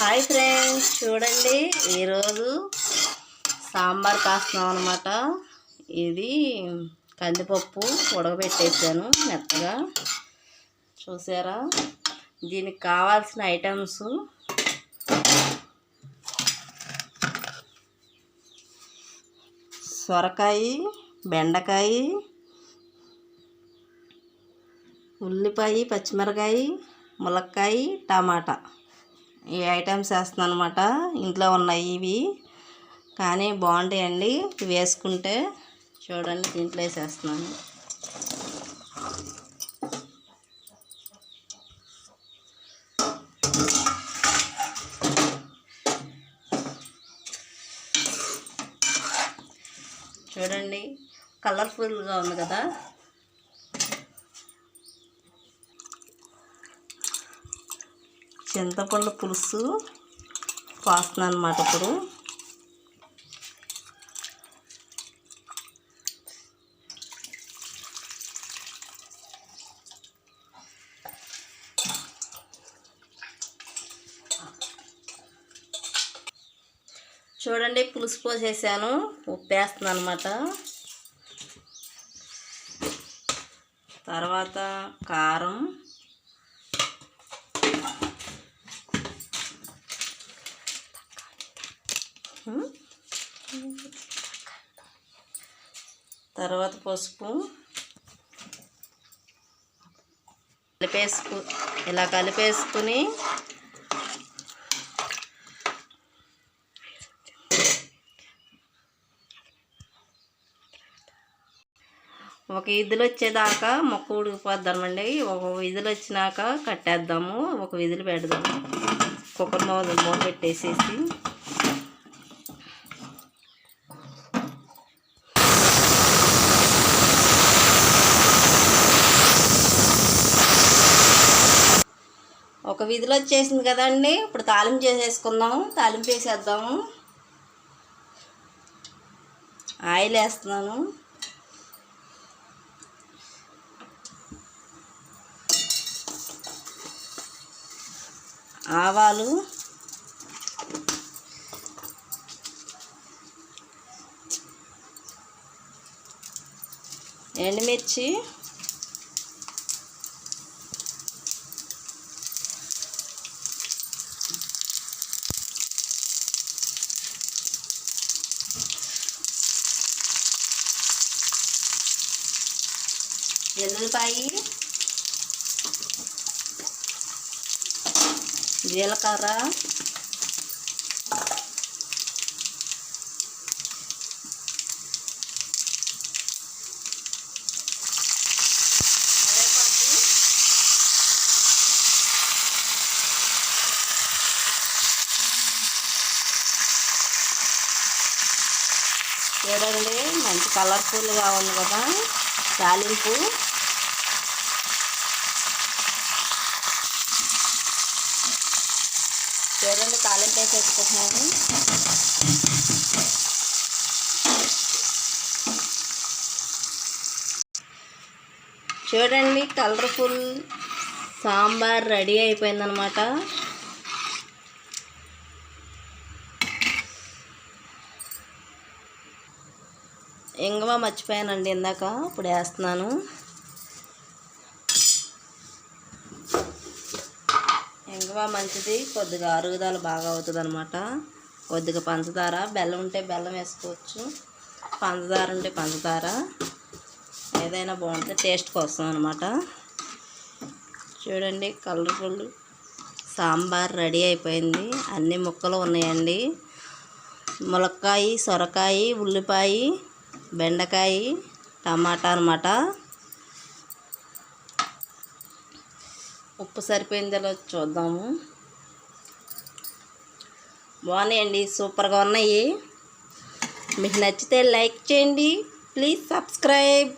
Hi friends చూడండి. ఈరోజు సాంబార్ కాస్తున్నాం అనమాట ఇది కందిపప్పు ఉడకబెట్టేసాను మెత్తగా. చూసారా? దీనికి కావాల్సిన ఐటమ్స్. సొరకాయ బెండకాయ ఉల్లిపాయ పచ్చిమిరకాయ ములక్కాయ టమాటా. ఈ ఐటమ్స్ వేస్తున్నాను అనమాట ఇంట్లో ఉన్నాయి ఇవి. కానీ బాగుంటాయండి. వేసుకుంటే చూడండి దీంట్లో వేసేస్తున్నాను. చూడండి కలర్ఫుల్గా ఉంది కదా. చింతపండు పులుసు పోస్తున్నాను అనమాట ఇప్పుడు. చూడండి పులుసు పోసేసాను ఉప్పు వేస్తున్నాను అనమాట తర్వాత కారం తర్వాత పసుపు. కలిపేసుకు ఇలా కలిపేసుకుని ఒక విధులు వచ్చేదాకా మొక్క ఉడికిపోద్దామండి ఒక విధులు వచ్చినాక కట్టేద్దాము. ఒక విధులు పెడదాము. కుక్కర్ మూత మూత పెట్టేసేసి. ఒక వీధిలో వచ్చేసింది కదండి. ఇప్పుడు తాలింపు చేసేసుకుందాము తాలింపు వేసేద్దాము ఆయిల్ వేస్తున్నాను. ఆవాలు. ఎండుమిర్చి. ఎల్లుల్లిపాయి జీలకర్ర చూడండి మంచి కలర్ఫుల్గా ఉంది కదా. తాలింపు. చూడండి తాలింపు వేసుకుంటున్నాను చూడండి కలర్ఫుల్ సాంబార్ రెడీ అయిపోయిందనమాట ఇంగవ మర్చిపోయానండి ఇందాక ఇప్పుడు వేస్తున్నాను. ఇంగవ మంచిది. కొద్దిగా అరుగుదల బాగా అవుతుంది అనమాట కొద్దిగా పంచదార బెల్లం ఉంటే బెల్లం వేసుకోవచ్చు. పంచదార ఉంటే పంచదార. ఏదైనా బాగుంటుంది టేస్ట్ కోసం అనమాట చూడండి కలర్ఫుల్ సాంబార్ రెడీ అయిపోయింది. అన్ని ముక్కలు ఉన్నాయండి. ములక్కాయ సొరకాయ ఉల్లిపాయ బెండకాయ టమాటా అనమాట ఉప్పు సరిపోయిందో చూద్దాము. బాగున్నాయండి సూపర్గా ఉన్నాయి. మీకు నచ్చితే లైక్ చేయండి ప్లీజ్ సబ్స్క్రైబ్.